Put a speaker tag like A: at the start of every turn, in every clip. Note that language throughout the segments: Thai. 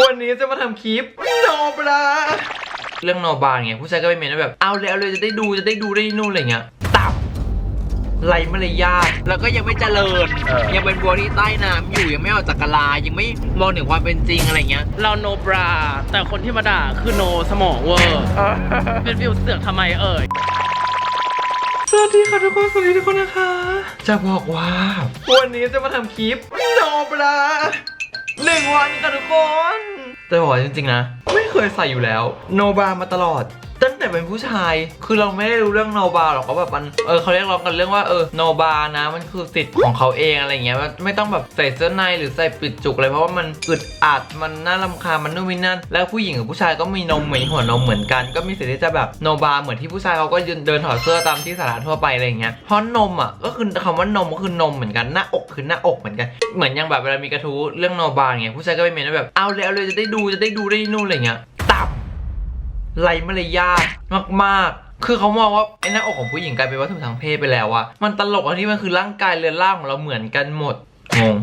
A: วันนี้จะมาทำคลิปโนบราเรื่องโนบราไงผู้ชายก็ไปเมนว่าแบบเอาเลยเอาเลยจะได้ดูจะได้ดูได้นู่นอะไรเงี้ยตับไรมารยาทแล้วก็ยังไม่เจริญ
B: เออ
A: ยังเป็นบัวที่ใต้น้ำอยู่ยังไม่ออกจากกะลา ยังไม่มองถึงความเป็นจริงอะไรเงี้ย
B: เราโนบรา แต่คนที่มาด่าคือโนสมองเวอร์ เป็นฟิวเสือกทำไมเอ่ย
A: สวัสดีค่ะทุกคนสวัสดีทุกคนนะคะ จะบอกว่า วันนี้จะมาทำคลิปโนบรา หนึ่งวันค่ะทุกคน แต่บอกว่าจริงๆนะ ไม่เคยใส่อยู่แล้ว โนบามาตลอด แต่เป็นผู้ชาย คือเราไม่ได้รู้เรื่องโนบาหรอกเขาแบบมันเออเขาเรียกร้องกันเรื่องว่าเออโนบานะมันคือสิทธิ์ของเขาเองอะไรเงี้ยมันไม่ต้องแบบใส่เสื้อในหรือใส่ปิดจุกเลยเพราะว่ามันอึดอัดมันน่ารำคาญมันนู่นนี่นั่นแล้วผู้หญิงกับผู้ชายก็มีนมเหมือนหัวนมเหมือนกัน ก็มีสิทธิ์ที่จะแบบโนบาเหมือนที่ผู้ชายเขาก็เดินถอดเสื้อตามที่สาธารณะทั่วไปอะไรเงี้ยเพราะนมอะก็คือคำว่านมก็คือนมเหมือนกันหน้าอกคือหน้าอกเหมือนกัน เหมือนอย่างแบบเวลามีกระทู้เรื่องโนบาเงี้ยผู้ชายก็ไปเมนว่าแบบเอาเลยเอาเลยจะได้ดูจะได้ดูได้นู่นอะไรเงี้ย ไรมารยาทมากๆ คือเขามองว่าไอ้หน้าอกของผู้หญิงกลายเป็นวัตถุทางเพศไปแล้วอะมันตลกอะที่มันคือร่างกายเรือนร่างของเราเหมือนกันหมดงง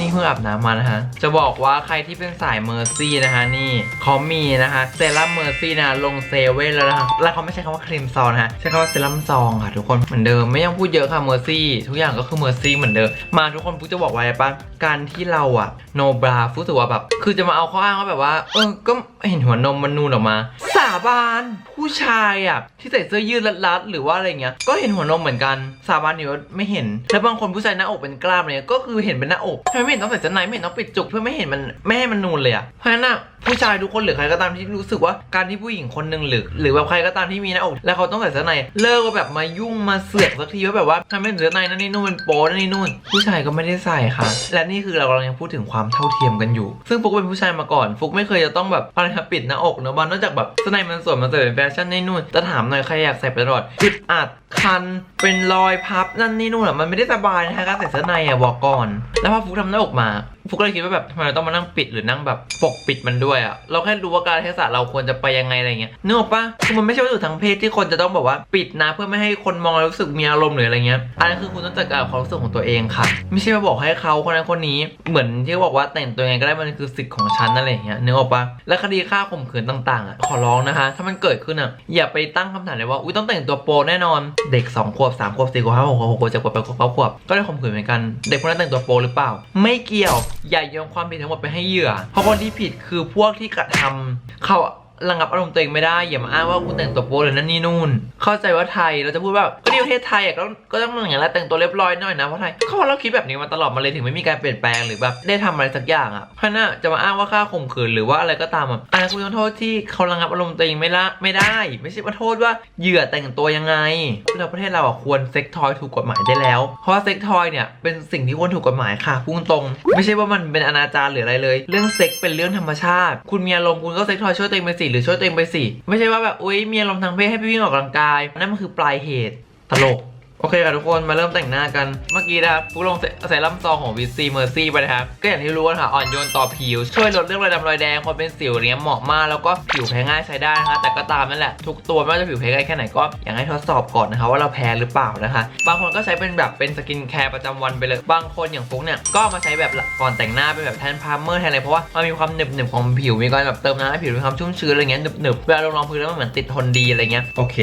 A: นี่เพิ่งอาบน้ำมานะฮะ จะบอกว่าใครที่เป็นสายเมอร์ซี่นะคะ นี่เขามีนะคะเซรั่มเมอร์ซี่นะลงเซเว่นแล้วนะคะแล้วเขาไม่ใช้คำว่าครีมซองนะฮะใช้คำว่าเซรั่มซองค่ะทุกคนเหมือนเดิมไม่ต้องพูดเยอะค่ะเมอร์ซี่ทุกอย่างก็คือเมอร์ซี่เหมือนเดิมมาทุกคนพูดจะบอกไว้ปะการที่เราอะโนบราฟูสึกว่าแบบคือจะมาเอาข้ออ้างว่าแบบว่าเออก็เห็นหัวนมมันนูนออกมา สาบานผู้ชายอะที่ใส่เสื้อยืดรัดๆหรือว่าอะไรเงี้ยก็เห็นหัวนมเหมือนกันสาบานอยู่ว่าไม่เห็น แล้วบางคนผู้ชายหน้าอกเป็นกล้ามอะไรเงี้ยก็คือเห็นเป็นหน้าอกทำไมไม่เห็นต้องใส่เสื้อในไม่เห็นต้องปิดจุกเพื่อไม่เห็นมันไม่ให้มันนูนเลยอะเพราะฉะนั้นอะผู้ชายทุกคนหรือใครก็ตามที่รู้สึกว่าการที่ผู้หญิงคนหนึ่งหรือ หรือแบบใครก็ตามที่มีหน้าอกแล้วเขาต้องใส่เสื้อในเลิกว่าแบบมายุ่งมาเสือกสักทีว่าแบบว่าทำไมใส่เสื้อในนั่นนี่นู่นมันโป๊นั่นนี่นู่น ผู้ชายก็ไม่ได้ใส่ค่ะ และนี่คือเรากำลังยังพูดถึงความเท่าเทียมกันอยู่ ซึ่งฟุกเป็นผู้ชายมาก่อน ฟุกไม่เคยจะต้องแบบอะไรปิดหน้าอกเนอะบอลนอกจากแบบเสื้อในมันสวยมันใส่เป็นแฟชั่นนี่นู่นจะถามหน่อยใครอยากใส่ไปตลอดอึดอัดคันเป็นรอยพับนั่นนี่นู่นอะมันไม่ได้สบายนะคะการใส่เสื้อในอะบอกก่อน แล้วพอฟุกทำหน้าออกมา ฟุกก็เลยคิดว่าแบบทำไมเราต้องมานั่งปิดหรือนั่งแบบปกปิดมันด้วยอะเราแค่รู้ว่าการเทศะเราควรจะไปยังไงอะไรเงี้ยนึกออกปะคือมันไม่ใช่วัตถุทางเพศที่คนจะต้องแบบว่าปิดนะเพื่อไม่ให้คนมองแล้วรู้สึกมีอารมณ์หรืออะไรเงี้ยอันนั้นคือคุณต้องจัดการกับความรู้สึกของตัวเองค่ะ ไม่ใช่มาบอกให้เขาคนนั้นคนนี้เหมือนที่บอกว่าแต่งตัวยังไงก็ได้มันคือสิทธิ์ของฉันอะไรอย่างเงี้ยนึกออกปะและคดีฆ่าข่มขืนต่างๆอะขอร้องนะคะ ถ้ามันเกิดขึ้นอะอย่าไปตั้งคำถามเลยว่าอุ้ยต้องแต่งตัวโปแน่นอนเด็กสองขวบสามขวบสี่ขวบห้าขวบหกขวบเจ็ดขวบแปดขวบเก้าขวบก็ได้ข่มขืนเหมือนกัน เด็กคนนั้นแต่งตัวโปหรือเปล่า ไม่เกี่ยวอย่าโยงความผิดทั้งหมดไปให้เหยื่อ เพราะคนที่ผิดคือพวกที่กระทำเขา ระงับอารมณ์ตัวเองไม่ได้ อย่ามาอ้างว่าคุณแต่งตัวโป๊หรือนั่นนี่นู่น เข้าใจว่าไทยเราจะพูดว่าก็ที่ประเทศไทยอะก็ก็ต้องอย่างนั้นแหละแต่งตัวเรียบร้อยหน่อยนะเพราะไทยเขาบอเราคิดแบบนี้มาตลอดมาเลยถึงไม่มีการเปลี่ยนแปลงหรือแบบได้ทำอะไรสักอย่างอะเพราะน่ะจะมาอ้างว่าค่าข่มขืนหรือว่าอะไรก็ตามอะอันนั้นคุณต้องโทษที่เขาระงับอารมณ์ตัวเองไม่ละไม่ได้ ไม่ใช่มาโทษว่าเหยื่อแต่งตัวยังไงแล้วประเทศเราอะควรเซ็กทอยถูกกฎหมายได้แล้ว เพราะเซ็กทอยเนี่ยเป็นสิ่งที่ควรถูกกฎหมายค่ะพุ่งตรง ไม่ใช่ว่ามันเป็นอนาจารหรืออะไรเลย เรื่องเซ็กเป็นเรื่องธรรมชาติ คุณมีอารมณ์คุณก็เซ็กทอยช่วยตัวเองไปสิหรือช่วยตัวเองไปสิ ไม่ใช่ว่าแบบอุ้ยมีอารมณ์ทางเพศให้ไปวิ่งออกกำลังกายนั่นมันคือปลายเหตุตลก โอเคค่ะทุกคนมาเริ่มแต่งหน้ากันเมื่อกี้นะครับฟุกลงใส่ลัมซองของวิซีเมอร์ซี่ไปนะครับก็อย่างที่รู้กันค่ะอ่อนโยนต่อผิว ช่วยลดเรื่องรอยดำรอยแดงคนเป็นสิวเงี้ยเหมาะมากแล้วก็ผิวแพ้ง่ายใช้ได้นะคะแต่ก็ตามนั่นแหละทุกตัวไม่ว่าจะผิวแพ้ง่ายแค่ไหนก็อยากให้ทดสอบก่อนนะคะว่าเราแพ้หรือเปล่านะคะบางคนก็ใช้เป็นแบบเป็นสกินแคร์ประจำวันไปเลย บางคนอย่างฟุกเนี่ยก็มาใช้แบบก่อนแต่งหน้าเป็นแบบแทนพาร์เมอร์แทนอะไรเพราะว่ามันมีความหนึบหนึบของผิวมีการแบบเติมน้ำให้ผิวมีความชุ่มชื้นอะไรเงี้ยหนึบหนึบเวลาลงรองพื้นแล้วมันเหมือนติดทนดีอะไรเงี้ยโอเค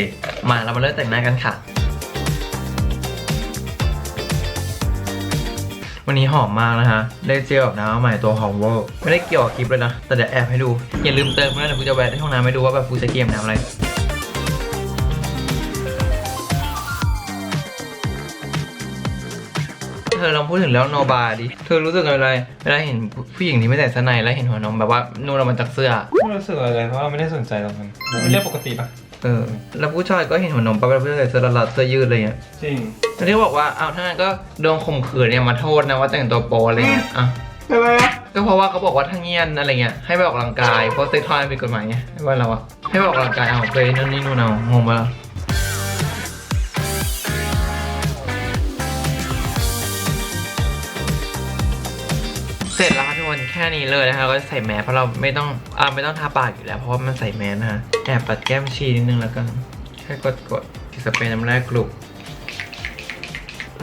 A: มาเรามาเริ่มแต่งหน้ากันค่ะ วันนี้หอมมากนะฮะ ได้เจลแบบน้ำใหม่ตัวหอมเวอร์ไม่ได้เกี่ยวกับคลิปเลยนะ แต่เดี๋ยวแอบให้ดู อย่าลืมเติมนะเดี๋ยวกูจะแวะที่ห้องน้ำให้ดูว่าแบบกูจะเกียมน้ำอะไรเธอลองพูดถึงแล้วโนบาดิ เธอรู้สึกอะไร เวลาเห็นผู้หญิงที่ไม่ใส่เสื้อในแล้วเห็นหัวนมแบบว่านูนออกมาจากเสื้อ
C: ไม่รู้สึกอะไรเลยเพราะเราไม่ได้สนใจหรอกมันเป็นเรื่องปกติปะ
A: เออ แล้วผู้ชายก็เห็นหัวนมปะเป็นผู้ชายใส่เสื้อรัดๆเสื้อยืดอะไรเงี้ย
C: จริง
A: แล้วที่บอกว่าอ้าวถ้างั้นก็โดนข่มขืนเนี่ยมาโทษนะว่าแต่งตัวโปอะไรเงี้ยอะ
C: อะไรอะ
A: ก็เพราะว่าเขาบอกว่าถ้าเงียนอะไรเงี้ยให้ไปออกกำลังกายเพราะเซ็กทอยเป็นกฎหมายไงให้ว่าเราอะให้ไปออกกำลังกายเอาไปนั่นนี่นู่นเอางงปะล่ะ ค่นแค่นี้เลยนะคะก็ใส่แมสเพราะเราไม่ต้องอ่าไม่ต้องทาปากอยู่แล้วเพราะว่ามันใส่แมสนะฮะแอบปัดแก้มชีนิดนึงแล้วกันแค่กดกดที่สเปรย์น้ำแร่กลุก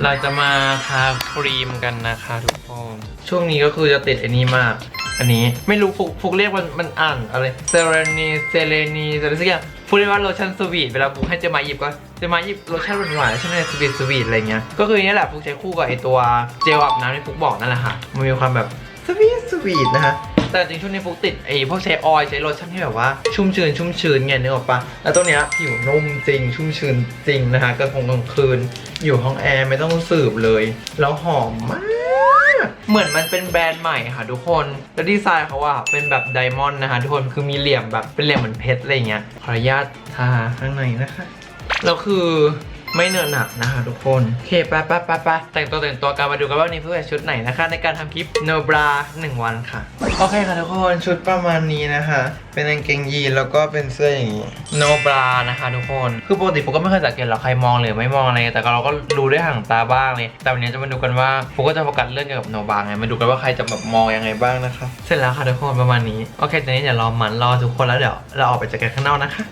A: เราจะมาทาครีมกันนะคะทุกคนช่วงนี้ก็คือจะติดไอ้นี่มาก อันนี้ไม่รู้ฟุกฟุกเรียกมันมันอ่านอะไรเซเรนีเซเลนีอะไรสักอย่างฟุกเรียกว่าโลชั่นสวีทเวลาฟุกให้เจมาหยิบก็เจมาหยิบโลชั่นหวานๆใช่ไหมสวีทสวีทอะไรเงี้ยก็คือนี่แหละฟุกใช้คู่กับไอตัวเจลอาบน้ำที่ฟุกบอกนั่นแหละค่ะมันมีความแบบ สวีทสวีทนะฮะแต่จริงช่วงนี้ฟุกติดไอพวกใช้ออยล์ใช้โลชั่นที่แบบว่าชุ่มชื้นชุ่มชื้นไงนึกออกปะแล้วตัวเนี้ยผิวนุ่มจริง ชุ่มชื้นจริงนะคะกลางคงกลางคืน อยู่ห้องแอร์ไม่ต้องสืบเลย แล้วหอมมากเหมือนมันเป็นแบรนด์ใหม่ค่ะทุกคน แล้วดีไซน์เขาอะเป็นแบบไดมอนด์นะคะทุกคน คือมีเหลี่ยมแบบเป็นเหลี่ยมเหมือนเพชรอะไรเงี้ย ขออนุญาตทาข้างในนะคะ แล้วคือ ไม่เหนอะหนักนะคะทุกคน โอเคไปไปไปไปแต่งตัวแต่งตัวกันมาดูกันว่าวันนี้เพื่อชุดไหนนะคะ ในการทำคลิป no bra 1วันค่ะ โอเคค่ะทุกคนชุดประมาณนี้นะคะ เป็นกางเกงยีนแล้วก็เป็นเสื้ออย่างนี้ no bra นะคะทุกคนคือปกติผมก็ไม่เคยสังเกตหรอกใครมองหรือไม่มองอะไรแต่เราก็รู้ด้วยห่างตาบ้างเลยแต่วันนี้จะมาดูกันว่าผมก็จะโฟกัสเรื่องเกี่ยวกับ no bra ไงมาดูกันว่าใครจะแบบมองยังไงบ้างนะคะ เสร็จแล้วค่ะทุกคนประมาณนี้โอเคตอนนี้เดี๋ยวรอมันรอทุกคนแล้วเดี๋ยวเราออกไปเจอกันข้างนอกนะคะ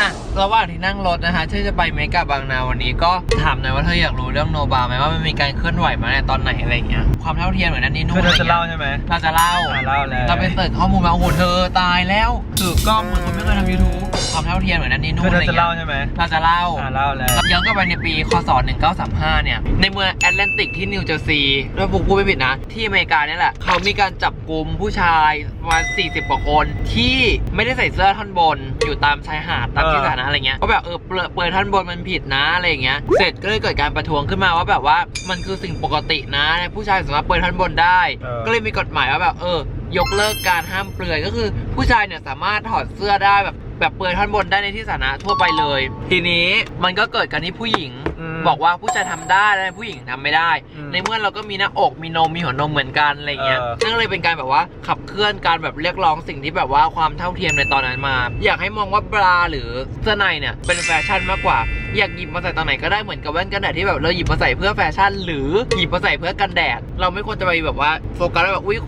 A: อะระหว่างที่นั่งรถนะคะที่จะไปเมกะบางนาวันนี้ก็ถามหน่อยว่าเธออยากรู้เรื่องโนบาไหมว่ามันมีการเคลื่อนไหวมาในตอนไหนอะไรอย่างเงี้ยความเท่าเทียมเหมือนนั่นนี่นู่น
C: คือ
A: อะไร
C: เราจะ
A: เงี้
C: เล่ายใช่ไหม
A: เราจะเล่า
C: อะเล่าเลย
A: เราไปเสิร์ชข้อมูลมาโอ้โหเธอตายแล้วถือกล้องเหมือนคนไม่เคยทำยูทูบ ความเท่าเทียมเหมือนนั่นนี่นู่
C: คื
A: น
C: อ
A: อะไร
C: เราจะ
A: เงี้
C: เล่ายใช่ไหม
A: เราจะเล่า
C: อ่าเล่าเลย
A: ย้อนกลับไปในปีคศ1935 เนี่ย ในเมืองแอตแลนติกที่นิวเจอร์ซีย์ถ้าผมพูดไม่ผิดนะ ที่อเมริกาเนี่ยแหละ เขามีการจับกลุ่มผู้ชายประมาณ 40 กว่าคน ที่ไม่ได้ใส่เสื้อท่อนบน อยู่ตามชายหาดตามที่สาธารณะอะไรเงี้ยก็แบบเออเปลือยเปลือยท่อนบนมันผิดนะอะไรอย่างเงี้ย เสร็จก็เลยเกิดการประท้วงขึ้นมาว่าแบบว่ามันคือสิ่งปกตินะผู้ชายสามารถเปลือยท่อนบนได้
C: เออ
A: ก็เลยมีกฎหมายว่าแบบเออ ยกเลิกการห้ามเปลือยก็คือผู้ชายเนี่ยสามารถถอดเสื้อได้แบบ แบบเปลือยท่อนบนได้ในที่สาธารณะทั่วไปเลย ทีนี้มันก็เกิดกันที่ผู้หญิง
C: อืม
A: บอกว่าผู้ชายทำได้แล้วผู้หญิงทำไม่ได้
C: อืม
A: ในเมื่อเราก็มีหน้าอกมีนมมีหัวนมเหมือนกันอะไรเงี้ย
C: เออ
A: นั่นก็เลยเป็นการแบบว่าขับเคลื่อนการแบบเรียกร้องสิ่งที่แบบว่าความเท่าเทียมในตอนนั้นมา อยากให้มองว่าบราหรือเสื้อในเนี่ยเป็นแฟชั่นมากกว่า อยากหยิบมาใส่ตอนไหนก็ได้เหมือนกับแว่นกันแดดที่แบบเราหยิบมาใส่เพื่อแฟชั่น หรือหยิบมาใส่เพื่อกันแดด เราไม่ควรจะไปแบบว่าโฟกัสว่าแบบอุ้ย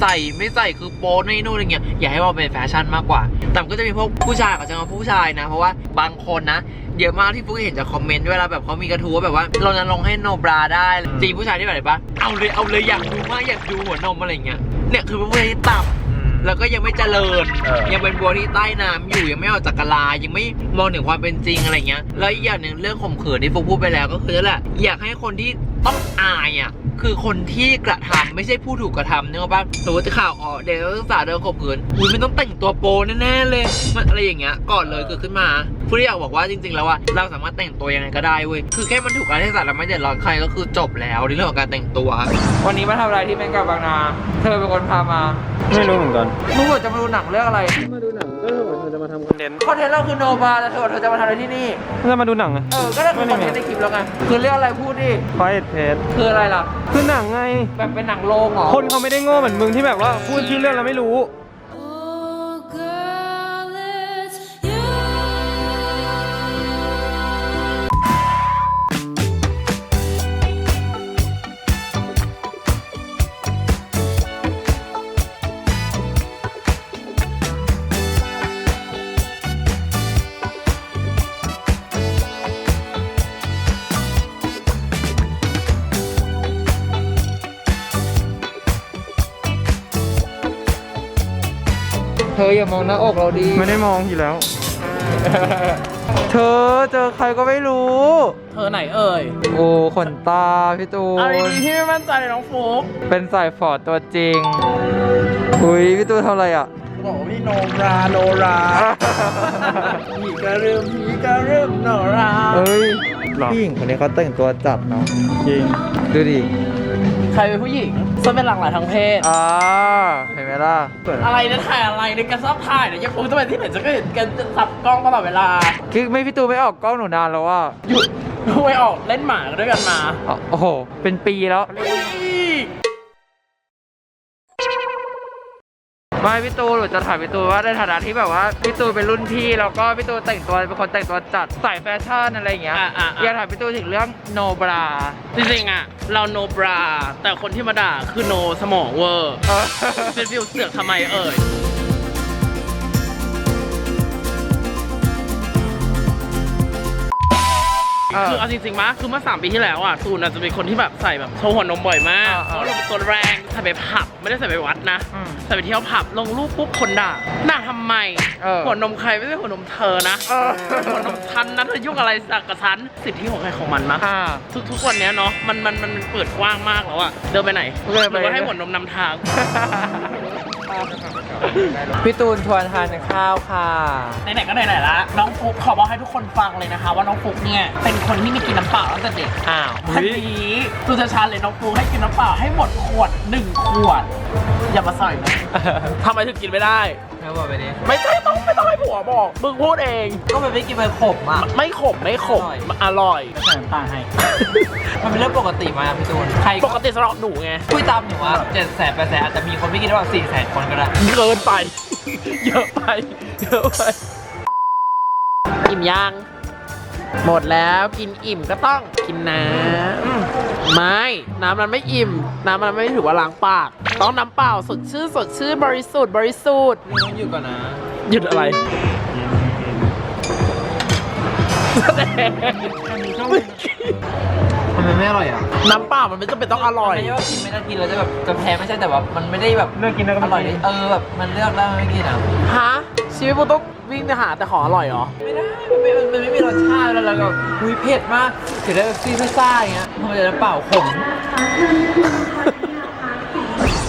A: ใส่ไม่ใส่คือโป๊ในนู่นอะไรเงี้ยอย่าให้มองเป็นแฟชั่นมากกว่า แต่มันก็จะมีพวกผู้ชายกับจะมาผู้ชายนะ เพราะว่าบางคนนะเยอะมากที่ฟุกเห็นจากคอมเมนต์เวลาแบบเขามีกระทู้ว่าแบบว่าเราจะลงให้โนบราได้จริงผู้ชายที่แบบไหนปะเอาเลยเอาเลยอยากดูมากอยากดูหัวนมอะไรเงี้ยเนี่ยคือเป็นผู้ชายที่ต่ำ
C: อืม
A: แล้วก็ยังไม่เจริญ
C: เออ
A: ยังเป็นบัวที่ใต้น้ำอยู่ยังไม่ออกจากกะลา ยังไม่มองถึงความเป็นจริงอะไรเงี้ย แล้วอีกอย่างหนึ่งเรื่องข่มขืนที่ฟุกพูดไปแล้วก็คือนั่นแหละ อยากให้คนที่ ต้องอายอะ คือคนที่กระทำไม่ใช่ผู้ถูกกระทำนึกออกปะสมมติข่าวอ๋อเด็กนักศึกษาโดนข่มขืนอุ้ยไม่ต้องแต่งตัวโปแน่ๆเลย มันอะไรอย่างเงี้ยก่อนเลยเกิดขึ้นมาผู้ที่อยากบอกว่าจริงๆแล้วว่าเราสามารถแต่งตัวยังไงก็ได้เว้ยคือแค่มันถูกการเทศะแล้วไม่เดือดร้อนใครก็คือจบแล้วในเรื่องของการแต่งตัว วันนี้มาทำอะไรที่แมงกาบางนา เธอเป็นคนพามา
C: ไม่รู้เหมือนกัน
A: มึงบอกจะมาดูหนังเรื่องอะไร
C: มาดูหนังก็เห มือนเธอจะมาทำคอนเทนต์
A: คอนเทนต์เราคือโนบาแต่เธอบอกเธอจะมาทำอะไรที่นี่
C: จะมาดูหนังไง
A: เออก็ได้คือคอนเทนต์ในคลิปแล้วไงคือเรื่องอะไรพูดดิ
C: คอยเพจ
A: คืออะไรล่ะ
C: คือหนังไง
A: แบบเป็นหนังโรงเหรอ
C: คนเขาไม่ได้โง่เหมือนมึงที่แบบว่าพูดชื่อเรื่องแล้วไม่รู้
A: ออย่ามองหน้าอกเราดี
C: ไม่ได้มองอยู่แล้ว
A: เธอเจอใครก็ไม่รู้
B: เธอไหนเอ่ย
A: โอ้ขนตาพี่ตู
B: อะไร
A: น
B: ดีที่ไม่มั่นใจเลยน้องฟุก
A: เป็นสายฟอร์ดตัวจริงอุ้ยพี่ตูนทำอะไรอะ
B: บอกว่าพี่โนราโนราผีกระเริ่มผีกระเริ่มโนรา
A: เอ้ย
C: หรอ
A: ผู้หญิงคนนี้เขาแต่งตัวจัดเนาะ
C: จริง
A: ดูดิ
B: ใครเป็นผู้หญิงฉันเป็นหลากหลายทางเพศ
A: อ่าเห็นไหมล่ะ
B: อะไรนะถ่ายอะไรในการซับถ่ายเนี่ยยังคงจะไปที่ไหนจะก็เห็นกันสับกล้องตลอดเวลา
A: คือไม่พี่ตูนไม่ออกกล้องหนูนานแล้วว่า
B: หยุดไม่ออกเล่นหมาด้วยกันมา
A: โอ้โห เป็นปีแล้ว ไม่พี่ตูนหนูจะถามพี่ตูนว่าในฐานะที่แบบว่าพี่ตูนเป็นรุ่นพี่แล้วก็พี่ตูนแต่งตัวเป็นคนแต่งตัวจัดใส่แฟชั่นอะไรอย่างเงี้ย
B: อะอะอะ
A: อยากถามพี่ตูนถึงเรื่องโนบรา
B: จริงๆอะ เราโนบรา แต่คนที่มาด่าคือโนสมองเวอร์ เป็นฟิลเสือกทำไมเอ่ย คือเอาจริงๆมะคือเมื่อสามปีที่แล้วอะตูนอาจจะเป็นคนที่แบบใส่แบบโชว์หัวนมบ่อยมากเพราะเราเป็นตัวแรงใส่ไปผับไม่ได้ใส่ไปวัดนะใส่ไปเที่ยวผับลงรูปปุ๊บคนด่าด่าทำไม
A: เออ
B: หัวนมใครไม่ใช่หัวนมเธอนะหัวนมฉันนะเธอยุ่งอะไรกับฉันสิทธิของใครของมันมะ
A: อ่า
B: ทุกทุกวันเนี้ยเนาะมันมันมันเปิดกว้างมากแล้วอะเดินไปไหน
A: เดินไป
B: หรือว่าให้หัวนมนำทาง
A: พี่ตูนชวนทานข้าวค่ะ
B: ไหนๆก็ไหนๆละน้องฟุกขอบอกให้ทุกคนฟังเลยนะคะ ว่าน้องฟุกเนี่ยเป็นคนที่ไม่กินน้ำเปล่าตั้งแต่เด็ก
A: อ้าว
B: ทันนี้ตูจะชาเลยน้องฟุกให้กินน้ำเปล่าให้หมดขวดหนึ่งขวด อย่ามาใส่นะทำไมถึงกินไม่ได้
A: แล้วบอกไปดิ
B: ไม่ใช่ต้องไม่ต้องให้ผัวบอกมึงพูดเอง
A: ก็มันไม่กินไปขมอะ
B: ไม่ขมไม่ขม
A: อร่อย
B: อร่อยใส่น้ำตาลให้
A: มันเป็นเรื่องปกติมากพี่ตูน ใคร
B: ปกติสำหรับหนูไง
A: คุยตามหนูว่าเจ็ดแสนแปดแสนอาจจะมีคนไม่กินได้ว่าสี่แสนคนก็ได้
B: เกินไป เยอะไปเยอะไปอิ่มยังหมดแล้วกินอิ่มก็ต้องกินน้ำ ไม่ น้ำมันไม่อิ่ม น้ำมันไม่ถือว่าล้างปาก ต้องน้ำเปล่าสดชื่นสดชื่นบริสุทธิ์บริสุทธิ์
A: ต้องหยุดก่อนนะ
B: หยุดอะไร
A: มันไม่อร่อยอะ
B: น้ำเปล่ามันไม่จำเป็นต้องอร่อย
A: ไม่ใช่ว่ากินไม่ได้กินแล้วจะแบบจะแพ้ไม่ใช่แต่ว่ามันไม่ได้แบบ
C: เลือกกินแล้วก็
A: อ
C: ไม่
A: ร่อย
C: กิ
A: ดิ
C: น
A: เออแบบมันเลือกได้ไม่กินอะ
B: ฮะ ชีวิตมึงต้องวิ่งไปหาแต่ของอร่อยเหรอ
A: ไม่ได้มันไม่มันไม่มีรสชาติแล้วเราก็อุ้ยเผ็ดมากเผ็ดได้แบบซีซ่าๆอย่างเงี้ยทำไมจะน้ำเปล่าขม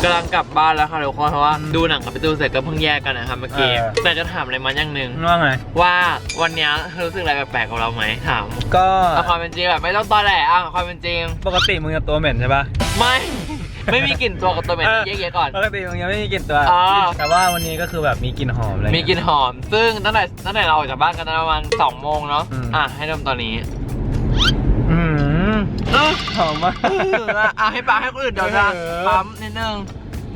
A: กำลังกลับบ้านแล้วค่ะทุกคนเพราะว่าดูหนังกับพี่ตูนเสร็จก็เพิ่งแยกกันนะครับเมื่อกี้แต่จะถามอะไรมาอย่างหนึ่ง
C: ว่าไง
A: ว่าวันเนี้ยเธอรู้สึกอะไรแปลกๆกับเราไหมถาม
C: ก็
A: เอาความเป็นจริงแบบไม่ต้องตอแหลอะความเป็นจริง
C: ปกติมึงจะตัวเหม็นใช่ปะ
A: ไม่ ไม่มีกลิ่นตัวกับตัวเหม็นแยกๆก่อน
C: ปกติมึงยังไม่มีกลิ่นตัว
A: อ๋อ
C: แต่ว่าวันนี้ก็คือแบบมีกลิ่นหอมอะไร
A: มีกลิ่นหอม ซึ่งตั้งแต่ตั้งแต่เราออกจากบ้านกันประมาณสองโมงเนาะ
C: อืม
A: อะให้ดมตอนนี้
C: อืม
A: เออ
C: หอมมาก
A: อะอะให้ปาให้คนอื่นเดี๋ยวจะ
C: เออ
A: ปั๊มนิดนึง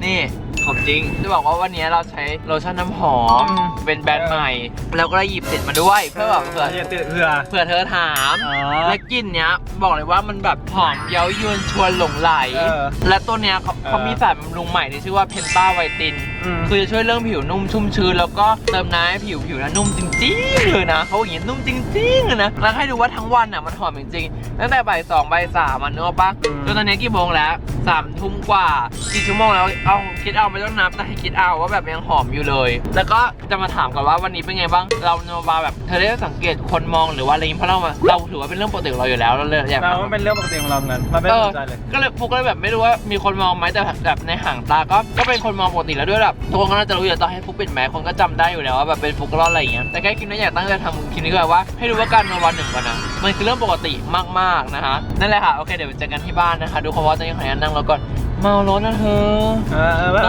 A: นี่ หอมจริง จะบอกว่าวันนี้เราใช้โลชั่นน้ำหอม
C: อืม
A: เป็นแบรนด์ใหม่แล้วก็ได้หยิบติดมาด้วย เพื่อแบบเผื่อ
C: อย่าตื่นเผื่อ
A: เผื่อเธอถาม
C: อ๋อ
A: และกลิ่นเนี้ย บอกเลยว่ามันแบบหอมเย้ายวนชวนหลงไหล
C: เออ
A: และตัวเนี้ยเขา
C: เออ
A: เขามีสารบำรุงใหม่ที่ชื่อว่าเพนต้าไวติน
C: อืม
A: คือจะช่วยเรื่องผิวนุ่มชุ่มชื้นแล้วก็เติมน้ำให้ผิวผิวนะนุ่มจริงๆเลยนะเขาอย่างนี้นุ่มจริงๆเลยนะแล้วให้ดูว่าทั้งวันอะมันหอมจริงๆตั้งแต่บ่ายสองบ่ายสามมันเนกอะปะจนตอนนี้กี่โมงแล้วสามทุ่มกว่ากี่ชั่วโมงแล้วเอาคิดเอาไม่ต้องนับแต่ให้คิดเอาว่าแบบยังหอมอยู่เลย แล้วก็จะมาถามก่อนว่าวันนี้เป็นไงบ้าง เราโนบาแบบเธอได้สังเกตคนมองหรือว่าอะไรอย่างงี้เพราะเรามาเราถือว่าเป็นเรื่องปกติของเราอยู่แล้วเราเลยอยาก
C: เรา
A: ถาม
C: มันเป็นเรื่องปกติของเราเหมือนกันมันไม่
A: เอ
C: ส
A: อน
C: ใจเลย
A: ก็เลยฟุกก็เลยแบบไม่รู้ว่ามีคนมองไหมแต่แบบในห่างตาก็ก็เป็นคนมองปกติแล้วด้วยแบบทุกคนก็น่าจะรู้อยู่แล้วตอนให้ฟุกปิดแมสคนก็จำได้อยู่แล้วว่าแบบเป็นฟุกรอดอะไรอย่างเงี้ยแต่แค่คิดว่าอยากตั้งใจทำคลิปนี้ก็แบบว่าให้รู้ว่าการนอนวันหนึ่งวันนะมันคือเรื่องปกติมากๆนะคะนั่นแหละค่ะโอเคเดี๋ยวไปเจอกันที่บ้านนะคะดูเขาว่าจะยังไงนั่งแล้วก่อนเมารถนะเธ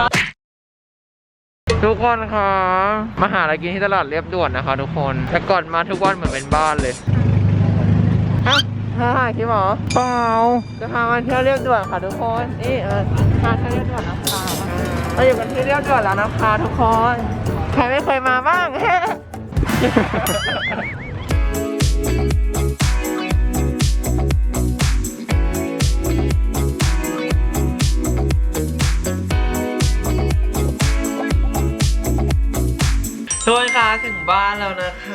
A: อ ทุกคนคะมาหาอะไรกินที่ตลาดเรียบด่วนนะคะ ทุกคนแต่ก่อนมาทุกวันเหมือนเป็นบ้านเลยฮะถ่ายคลิปเหรอเปล่าจะพามาเที่ยวเรียบด่วนค่ะทุกคนนี่เออมาเที่ยวเรียบด่วนนะคะเราอยู่กันที่เรียบด่วนแล้วนะคะทุกคนใครไม่เคยมาบ้าง ทุกคนคะถึงบ้านแล้วนะคะ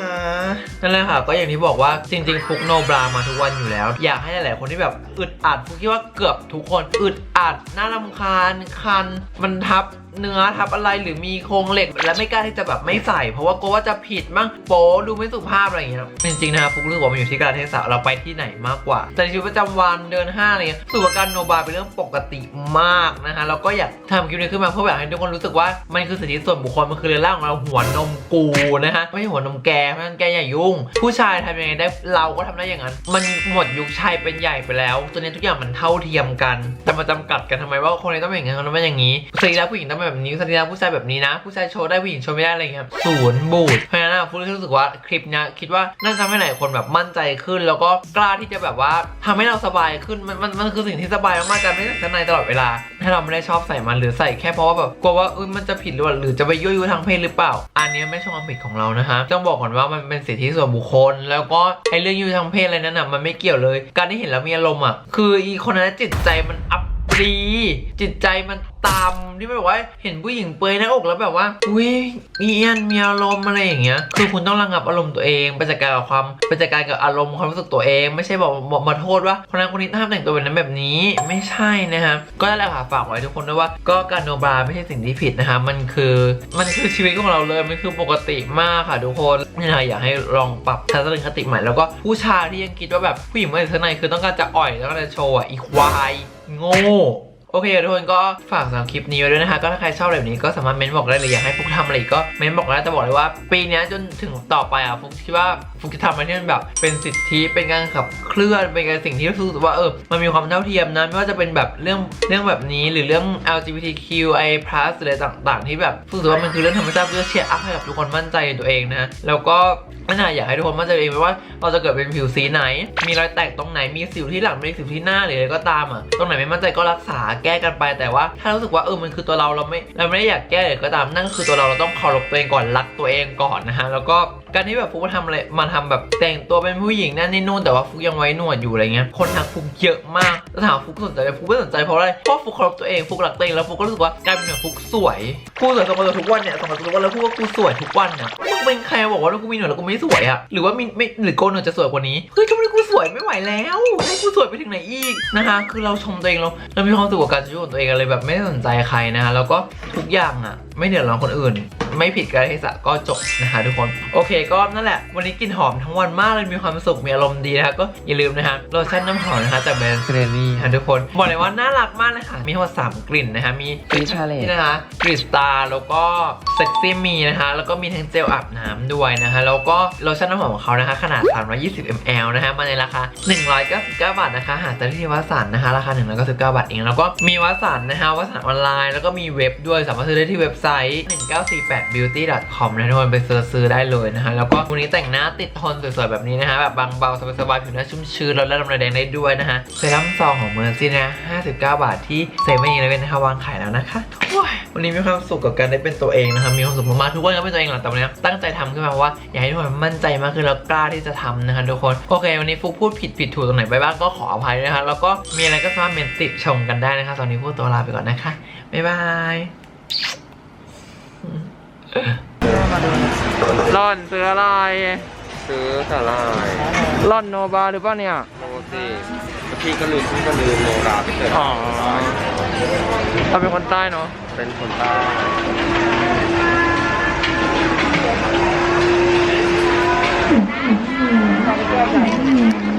A: นั่นแหละค่ะ ก็อย่างที่บอกว่าจริงๆฟุกโนบรามาทุกวันอยู่แล้ว อยากให้หลายๆคนที่แบบอึดอัดฟุกคิดว่าเกือบทุกคนอึดอัดน่ารำคาญคัน มันทับเนื้อทับอะไรหรือมีโครงเหล็ก และไม่กล้าที่จะแบบไม่ใส่ เพราะว่ากลัวว่าจะผิดมั้งโป๊ดูไม่สุภาพอะไรอย่างเงี้ยจริงๆนะฟุกรู้สึกว่ามันอยู่ที่การเทศะเราไปที่ไหนมากกว่า แต่ในชีวิตประจำวันเดินห้างอะไรเงี้ยสึกว่าการโนบราเป็นเรื่องปกติมากนะคะแล้วก็อยากทำคลิปนี้ขึ้นมาเพื่อแบบให้ทุกคนรู้สึกว่ามันคือสิทธิส่วนบุคคลมันคือเรื่องร่างของเราหัวนมกูนะคะไม่ใช่หัวนมแกนั้นแกอย่ายุ่ง ผู้ชายทำยังไงได้เราก็ทำได้อย่างนั้น มันหมดยุคชายเป็นใหญ่ไปแล้วตัวนี้ทุกอย่างมันเท่าเทียมกันจะมาจำกัดกันทำไมว่าคนนี้ต้องเป็นอย่างนั้นคนนั้นเป็นอย่างนี้สรีระผู้หญิงต้องเป็นแบบนี้สรีระผู้ชายแบบนี้นะผู้ชายโชว์ได้ผู้หญิงโชว์ไม่ได้อะไรเงี้ยศูนย์บูดเพราะฉะนั้นฟูรู้สึกว่าคลิปเนี้ยคิดว่าน่าจะทำให้หลายคนแบบมั่นใจขึ้น แล้วก็กล้าที่จะแบบว่าทำให้เราสบายขึ้นมันมันมันคือสิ่งที่สบายมากๆการไม่ใส่ชั้นในตลอดเวลา ถ้าเราไม่ได้ชอบใส่มันหรือใส่แค่เพราะว่าแบบกลัวว่าเอ้ยมันจะผิดหรือเปล่าหรือจะไปยั่วยุทางเพศหรือเปล่า อันนี้ไม่ใช่ความผิดของเรานะฮะต้องบอกก่อนว่ามันเป็นสิทธิส่วนบุคคล แล้วก็ไอ้เรื่องยั่วยุทางเพศอะไรนั้นอะมันไม่เกี่ยวเลย การที่เห็นแล้วมีอารมณ์อะคืออีคนนั้นจิตใจมันอั ปดีจิตใจมันต่ำที่แบบว่า เห็นผู้หญิงเปยหน้าอกแล้วแบบว่า อุ้ยเอียนมีอารมณ์อะไรอย่างเงี้ย คือคุณต้องระงับอารมณ์ตัวเองไปจัดการกับความไปจัดการกับอารมณ์ความรู้สึกตัวเอง ไม่ใช่บอกมาโทษว่าคนนั้นคนนี้ห้ามแต่งตัวแบบนั้นแบบนี้ไม่ใช่นะครับก็นั่นแหละค่ะฝากไว้ทุกคนด้วยว่า ก็การโนบราไม่ใช่สิ่งที่ผิดนะคะมันคือมันคือชีวิตของเราเลยมันคือปกติมากค่ะทุกคนนี่นะอยากให้ลองปรับทัศนคติใหม่แล้วก็ผู้ชายที่ยังคิดว่าแบบผู้หญิงเมื่อข้างในคือต้องการจะอ่อยแล้วก็จะโชว์อะอีควาย โง่โอเคทุกคนก็ฝากสำหรับคลิปนี้ไว้ด้วยนะคะ ก็ถ้าใครชอบแบบนี้ก็สามารถเม้นบอกได้เลยอยากให้ฟุกทำอะไรก็เม้นบอกได้แต่บอกเลยว่า ปีนี้จนถึงต่อไปอะฟุกคิดว่า ฟุกจะทำอะไรที่มันแบบเป็นสิทธิเป็นการขับเคลื่อนเป็นการสิ่งที่รู้สึกว่าเออมันมีความเท่าเทียมนะไม่ว่าจะเป็นแบบเรื่องเรื่องแบบนี้หรือเรื่อง LGBTQI+ อะไรต่างๆ ที่แบบรู้สึกว่ามันคือเรื่องธรรมชาติเพื่อเชียร์อัพให้กับทุกคนมั่นใจในตัวเองนะแล้วก็ไม่น่าอยากให้ทุกคนมั่นใจเองว่าเราจะเกิดเป็นผิวสีไหน มีรอยแตกตรงไหนมีสิวที่หลังมีสิวที่หน้าหรืออะไรก็ตามอะตรงไหนไม่มั่นใจก็รักษาแก้กันไปแต่ว่า ถ้ารู้สึกว่าเออมันคือตัวเราเราไม่เราไม่ได้อยากแก้เลยก็ตามนั่นก็คือตัวเราเราต้องเคารพตัวเองก่อนรักตัวเองก่อนนะฮะแล้วก็ การที่แบบฟุกมาทำอะไรมาทำแบบแต่งตัวเป็นผู้หญิงนั่นนี่นู่นแต่ว่าฟุกยังไว้หนวดอยู่อะไรเงี้ยคนทักฟุกเยอะมากแล้วถามฟุกสนใจฟุกไม่สนใจเพราะอะไรเพราะฟุกเคารพตัวเองฟุกรักตัวเองแล้วฟุกก็รู้สึกว่ากายเป็นแบบฟุกสวยกูสวยสมกับทุกวันเนี่ยสมกับทุกวันแล้วพูดว่ากูสวยทุกวันเนี่ยมึงเป็นใครบอกว่ากูมีหนวดแล้วกูไม่สวยอะหรือว่ามีไม่หรือโกนหนวดจะสวยกว่านี้เฮ้ยทุกวันนี้กูสวยไม่ไหวแล้วให้กูสวยไปถึงไหนอีกนะคะคือเราชมตัวเองเราเรามีความสุขกับการช้ชีวิตของตัวเองอะไรแบบไม่สนใจใครนะคะแล้วก็ทุกอย่างอะไม่เดือดร้อนคนอื่น ไม่ผิดกาลเทศะก็จบนะคะทุกคนโอเคก็นั่นแหละ วันนี้กลินหอมทั้งวันมากเลยมีความสุขมีอารมณ์ดีนะคะก็อย่าลืมนะคะโลชั่นน้ำหอมนะคะจากแบรนด์เซเรนี่ค่ะทุกคนบอกเลยว่าน่ารักมากเลยค่ะมีทั้งหมดสามกลิ่นนะคะมี
B: Peach Palette
A: นี่นะคะกลิ่นสตาร์แล้วก็เซ็กซี่มีนะคะแล้วก็มีทั้งเจลอาบน้ำด้วยนะคะแล้วก็โลชั่นน้ำหอมของเขานะคะขนาด 320 ml นะคะมาในราคา 199 บาทนะคะหาซื้อได้ที่วัสันนะคะราคา 199 บาทเองแล้วก็มีวัสันนะคะวัสันออนไลน์แล้วก็มีเว็บด้วยสามารถซื้อได้ที่เว็บไซต์ 1948beauty.com นะทุกคนไปเซื้อซื้อได้เลยนะคะแล้วก็วันนี้แต่งหน้าติดทนสวยๆ แบบนี้นะคะแบบบางเบาสบายๆ ผิวหน้าชุ่มชื้นลดระดับระแดงได้ด้วยนะคะเซรั่มซองของเมอร์ซี่นะ59 บาทที่เซเว่นอีเลเว่นนะคะวางขายแล้วนะคะวันนี้มีความสุขกับการได้เป็นตัวเองนะคะมีความสุขมากๆทุกวันก็เป็นตัวเองหละแต่วันนี้ตั้งใจทำขึ้นมาเพราะว่าอยากให้ทุกคนมั่นใจมากขึ้นแล้วกล้าที่จะทำนะคะทุกคนโอเค วันนี้ฟุกพูดผิดผิดถูกตรงไหนไปบ้างก็ขออภัยด้วยนะคะแล้วก็มีอะไรก็สามารถเมนติชมกันได้นะคะตอนนี้พูดตัวลาไปก่อนนะคะบ๊ายบาย
B: ร่อนซื้ออะไร
C: ซื้อสาลาย
B: ร่อนโนบาหรือเปล่าเนี่ย
C: โมซิพี่ก็ลืมพี่ก็ลืมโนราไปเกิด
B: อ๋อเราเป็นคนใต้เนาะ
C: เป็นคนใต้
B: อ